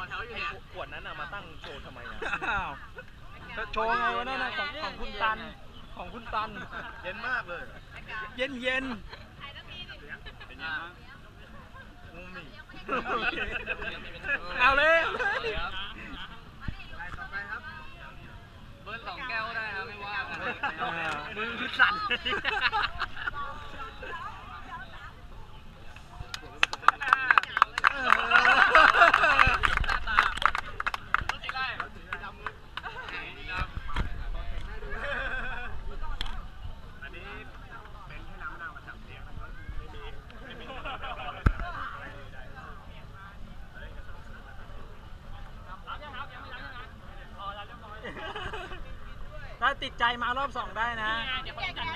อแถวอยู่เนี่ยขวดนั้นอะมาตั้งโชว์ทำไมอะอ้าวโชว์ไงวะนั่นน่ะของของคุณตัน ของคุณตัน เย็นมากเลยเย็นเย็นเป็นยังไงงงมี่เอาเลยต่อไปครับ เบิร์นสองแก้วได้ครับไม่ว่ากันอ่ามือคือสั่น อันนี้เป็นแค่น้ำมะนาวมาจับเสียงนะครับไม่มีไม่มี ถ้าติดใจมารอบสองได้นะ เดี๋ยวเขาจัด